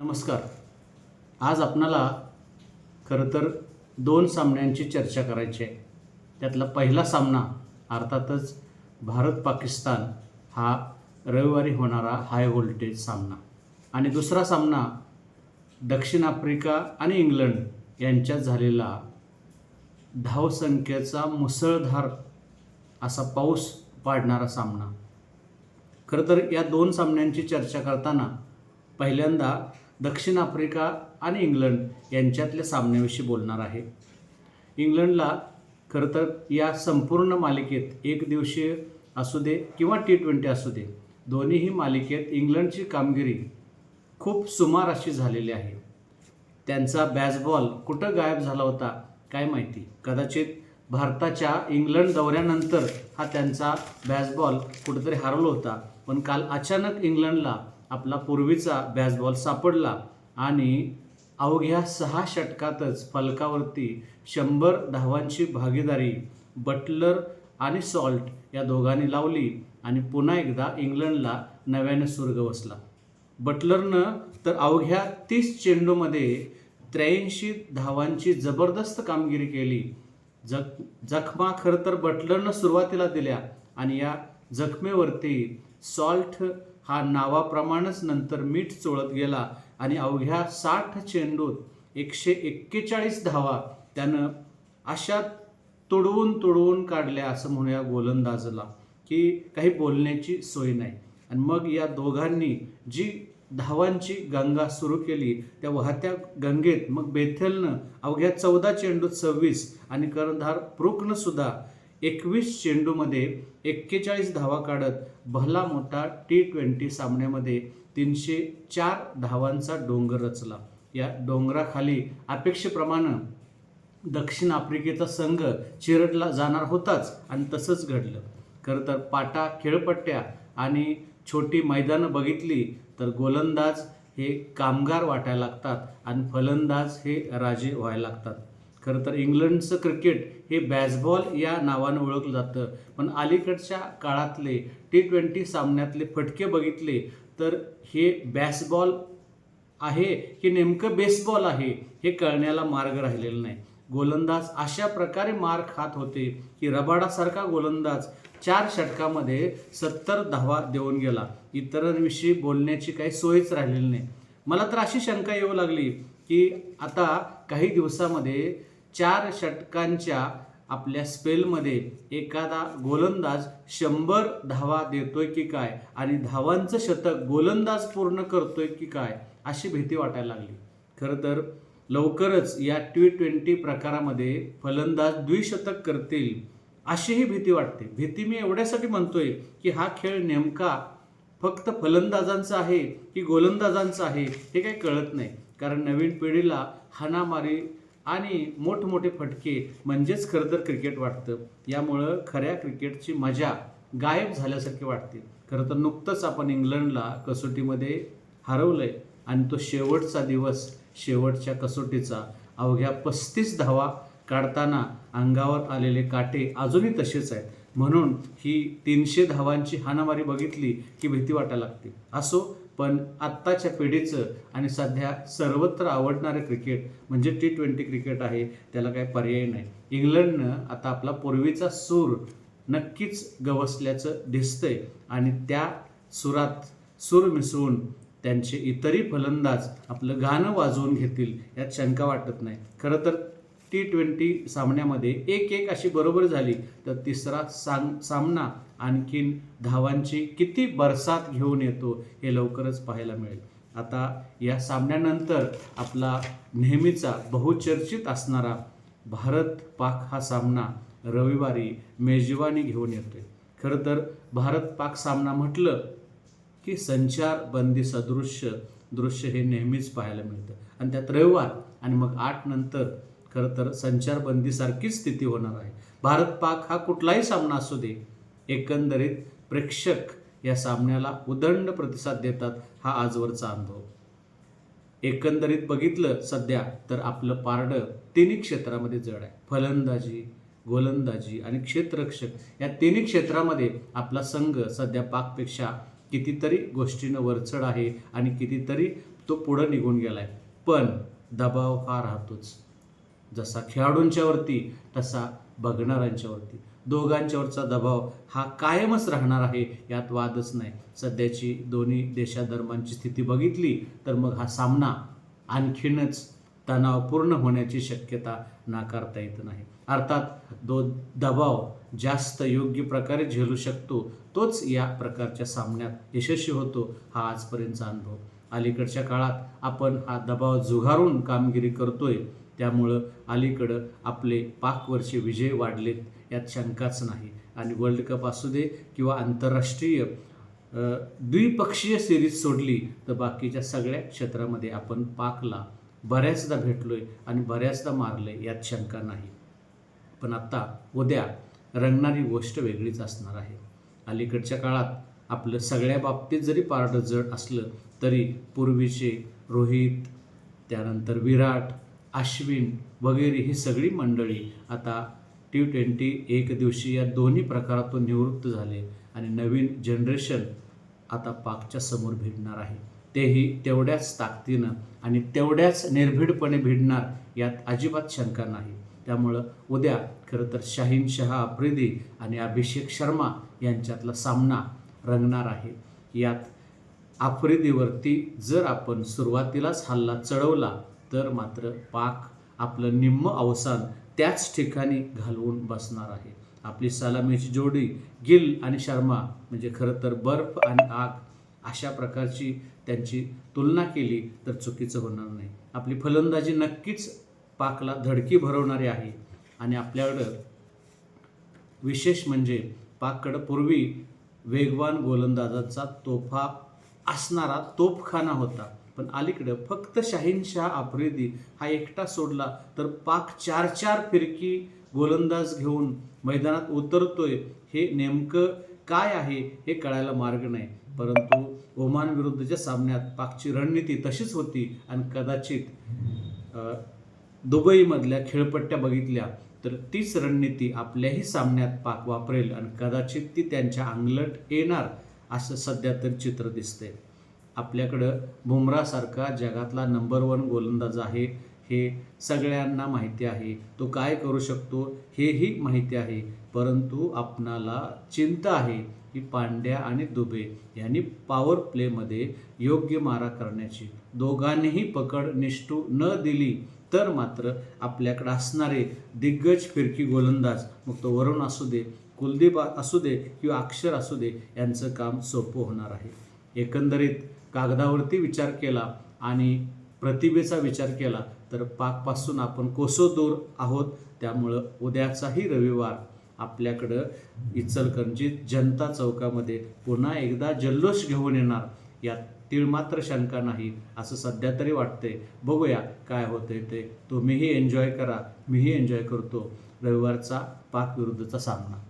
नमस्कार. आज आपणाला खरं तर दोन सामन्यांची चर्चा करायची आहे. त्यातला पहिला सामना अर्थातच भारत पाकिस्तान हा रविवारी होणारा हाय व्होल्टेज सामना. आणि दुसरा सामना दक्षिण आफ्रिका आणि इंग्लंड यांच्यात झालेला धावसंख्येचा मुसळधार असा पाऊस पाडणारा सामना. खरं तर या दोन सामन्यांची चर्चा करताना पहिल्यांदा दक्षिण आफ्रिका आणि इंग्लंड यांच्यातल्या सामन्याविषयी बोलणार आहे. इंग्लंडला खरं तर या संपूर्ण मालिकेत एक दिवसीय असू दे किंवा टी ट्वेंटी असू दे दोन्हीही मालिकेत इंग्लंडची कामगिरी खूप सुमार अशी झालेली आहे. त्यांचा बॅसबॉल कुठं गायब झाला होता काय माहिती? कदाचित भारताच्या इंग्लंड दौऱ्यानंतर हा त्यांचा बॅसबॉल कुठेतरी हरवला होता. पण काल अचानक इंग्लंडला आपला पूर्वीचा बॅसबॉल सापडला आणि अवघ्या सहा षटकातच फलकावरती शंभर धावांची भागीदारी बटलर आणि सॉल्ट या दोघांनी लावली आणि पुन्हा एकदा इंग्लंडला नव्याने सुर्ग बसला. बटलरनं तर अवघ्या तीस चेंडूमध्ये त्र्याऐंशी धावांची जबरदस्त कामगिरी केली. जख जखमा खरं तर बटलरनं सुरुवातीला दिल्या आणि या जखमेवरती सॉल्ट हा नावाप्रमाणेच नंतर मीठ चोळत गेला आणि अवघ्या साठ चेंडूत एकशे एक्केचाळीस धावा त्यानं अशा तुडवून तुडवून काढल्या असं म्हणूया गोलंदाजला की काही बोलण्याची सोय नाही. आणि मग या दोघांनी जी धावांची गंगा सुरू केली त्या वाहत्या गंगेत मग बेथेलनं अवघ्या चौदा चेंडूत सव्वीस आणि कर्णधार प्रुकनं सुद्धा एकवीस चेंडूमध्ये एक्केचाळीस धावा काढत भला मोठा टी ट्वेंटी सामन्यामध्ये तीनशे चार धावांचा डोंगर रचला. या डोंगराखाली अपेक्षेप्रमाणे दक्षिण आफ्रिकेचा संघ चिरडला जाणार होताच आणि तसंच घडलं. खरं तर पाटा खेळपट्ट्या आणि छोटी मैदानं बघितली तर गोलंदाज हे कामगार वाटायला लागतात आणि फलंदाज हे राजे व्हायला लागतात. खरं तर इंग्लंडचं क्रिकेट हे बॅसबॉल या नावानं ओळखलं जातं. पण अलीकडच्या काळातले टी ट्वेंटी सामन्यातले फटके बघितले तर हे बॅसबॉल आहे की नेमकं बेसबॉल आहे हे कळण्याला मार्ग राहिलेला नाही. गोलंदाज अशा प्रकारे मार खात होते की रबाडासारखा गोलंदाज चार षटकामध्ये सत्तर धावा देऊन गेला. इतरांविषयी बोलण्याची काही सोयच राहिलेली नाही. मला तर अशी शंका येऊ लागली की आता काही दिवसामध्ये चार षटकांच्या आपल्या स्पेलमध्ये एखादा गोलंदाज शंभर धावा देतोय की काय? आणि धावांचं शतक गोलंदाज पूर्ण करतोय की काय? अशी भीती वाटायला लागली. खरं तर लवकरच या टी ट्वेंटी प्रकारामध्ये फलंदाज द्विशतक करतील अशीही भीती वाटते. भीती मी एवढ्यासाठी म्हणतोय की हा खेळ नेमका फक्त फलंदाजांचा आहे की गोलंदाजांचा आहे हे काही कळत नाही. कारण नवीन पिढीला हाणामारी आणि मोठमोठे फटके म्हणजेच खरं तर क्रिकेट वाटतं. यामुळं खऱ्या क्रिकेटची मजा गायब झाल्यासारखी वाटते. खरं तर नुकतंच आपण इंग्लंडला कसोटीमध्ये हरवलं आहे आणि तो शेवटचा दिवस शेवटच्या कसोटीचा अवघ्या पस्तीस धावा काढताना अंगावर आलेले काटे अजूनही तसेच आहेत. म्हणून ही तीनशे धावांची हाणामारी बघितली की भीती वाटायला लागते. असो पण आत्ताच्या पिढीचं आणि सध्या सर्वत्र आवडणारं क्रिकेट म्हणजे टी ट्वेंटी क्रिकेट आहे त्याला काही पर्याय नाही. इंग्लंडनं आता आपला पूर्वीचा सूर नक्कीच गवसल्याचं दिसतंय आणि त्या सुरात सूर मिसळून त्यांचे इतरही फलंदाज आपलं गाणं वाजवून घेतील यात शंका वाटत नाही. खरं तर टी ट्वेंटी सामन्यामध्ये एक एक अशी बरोबर झाली तर तिसरा सांग सामना आणखीन धावांची किती बरसात घेऊन येतो हे लवकरच पाहायला मिळेल. आता या सामन्यानंतर आपला नेहमीचा बहुचर्चित असणारा भारत पाक हा सामना रविवारी मेजवानी घेऊन येतोय. खरं तर भारत पाक सामना म्हटलं की संचार बंदी सदृश्य दृश्य हे नेहमीच पाहायला मिळतं. आणि त्यात रविवार आणि मग आठ नंतर खरं तर संचारबंदीसारखीच स्थिती होणार आहे. भारत पाक हा कुठलाही सामना असू दे एकंदरीत प्रेक्षक या सामन्याला उदंड प्रतिसाद देतात हा आजवरचा अनुभव. एकंदरीत बघितलं सध्या तर आपलं पारडं तिन्ही क्षेत्रामध्ये जड आहे. फलंदाजी गोलंदाजी आणि क्षेत्ररक्षक या तिन्ही क्षेत्रामध्ये आपला संघ सध्या पाकपेक्षा कितीतरी गोष्टीनं वरचढ आहे आणि कितीतरी तो पुढं निघून गेला आहे पण दबाव हा राहतोच. जसा खेळाडूंच्यावरती तसा बघणाऱ्यांच्यावरती. दोघांच्यावरचा दबाव हा कायमच राहणार आहे यात वादच नाही. सध्याची दोन्ही देशादरम्यानची स्थिती बघितली तर मग हा सामना आणखीनच तणावपूर्ण होण्याची शक्यता नाकारता येत नाही. अर्थात दो दबाव जास्त योग्य प्रकारे झेलू शकतो तोच या प्रकारच्या सामन्यात यशस्वी होतो हा आजपर्यंतचा अनुभव. अलीकडच्या काळात आपण हा दबाव झुगारून कामगिरी करतोय त्यामुळं अलीकडं आपले पाकवरचे विजय वाढलेत. यात शंकाच नाही. आणि वर्ल्ड कप असू दे किंवा आंतरराष्ट्रीय द्विपक्षीय सिरीज सोडली तर बाकीच्या सगळ्या क्षेत्रामध्ये आपण पाकला बऱ्याचदा भेटलो आहे आणि बऱ्याचदा मारलं आहे यात शंका नाही. पण आत्ता उद्या रंगणारी गोष्ट वेगळीच असणार आहे. अलीकडच्या काळात आपलं सगळ्या बाबतीत जरी पारडं जड असलं तरी पूर्वीचे रोहित त्यानंतर विराट अश्विन वगैरे ही सगळी मंडळी आता टी ट्वेंटी एक दिवशी या दोन्ही प्रकारातून निवृत्त झाले आणि नवीन जनरेशन आता पाकच्या समोर भिडणार आहे. तेही तेवढ्याच ताकदीनं आणि तेवढ्याच निर्भीडपणे भिडणार यात अजिबात शंका नाही. त्यामुळं उद्या खरं तर शाहीन शहा आफ्रिदी आणि अभिषेक शर्मा यांच्यातला सामना रंगणार आहे. यात आफ्रिदीवरती जर आपण सुरुवातीलाच हल्ला चढवला तर मात्र पाक आपलं निम्म अवसान त्याच ठिकाणी घालवून बसणार आहे. आपली सलामीची जोडी गिल आणि शर्मा म्हणजे खरं तर बर्फ आणि आग अशा प्रकारची त्यांची तुलना केली तर चुकीचं होणार नाही. आपली फलंदाजी नक्कीच पाकला धडकी भरवणारी आहे. आणि आपल्याकडं विशेष म्हणजे पाककडं पूर्वी वेगवान गोलंदाजाचा तोफा असणारा तोफखाना होता. पण अलीकडं फक्त शाहीनशाह आफ्रिदी हा एकटा सोडला तर पाक चार चार फिरकी गोलंदाज घेऊन मैदानात उतरतोय हे नेमकं काय आहे हे कळायला मार्ग नाही. परंतु ओमान विरुद्धच्या सामन्यात पाकची रणनीती तशीच होती आणि कदाचित दुबईमधल्या खेळपट्ट्या बघितल्या तर तीच रणनीती आपल्याही सामन्यात पाक वापरेल आणि कदाचित ती त्यांच्या अंगलट येणार असं सध्या तर चित्र दिसतंय. आपल्याकडं बुमरासारखा जगातला नंबर वन गोलंदाज आहे. हे सगळ्यांना माहिती आहे. तो काय करू शकतो हेही माहिती आहे. परंतु आपणाला चिंता आहे की पांड्या आणि दुबे यांनी पॉवर प्लेमध्ये योग्य मारा करण्याची. दोघांनीही पकड निष्ठू न दिली तर मात्र आपल्याकडे असणारे दिग्गज फिरकी गोलंदाज मग तो वरुण असू दे कुलदीप असू दे किंवा अक्षर असू दे यांचं काम सोपं होणार आहे. एकंदरीत कागदावरती विचार केला आणि प्रतिभेचा विचार केला तर पाकपासून आपण कोसो दूर आहोत. त्यामुळं उद्याचाही रविवार आपल्याकडं इचलकरंजीत जनता चौकामध्ये पुन्हा एकदा जल्लोष घेऊन येणार. यात तीळमात्र शंका नाही असं सध्या तरी वाटतंय. बघूया काय होतंय ते. तुम्हीही एन्जॉय करा मीही एन्जॉय करतो. रविवारचा पाक विरुद्धचा सामना.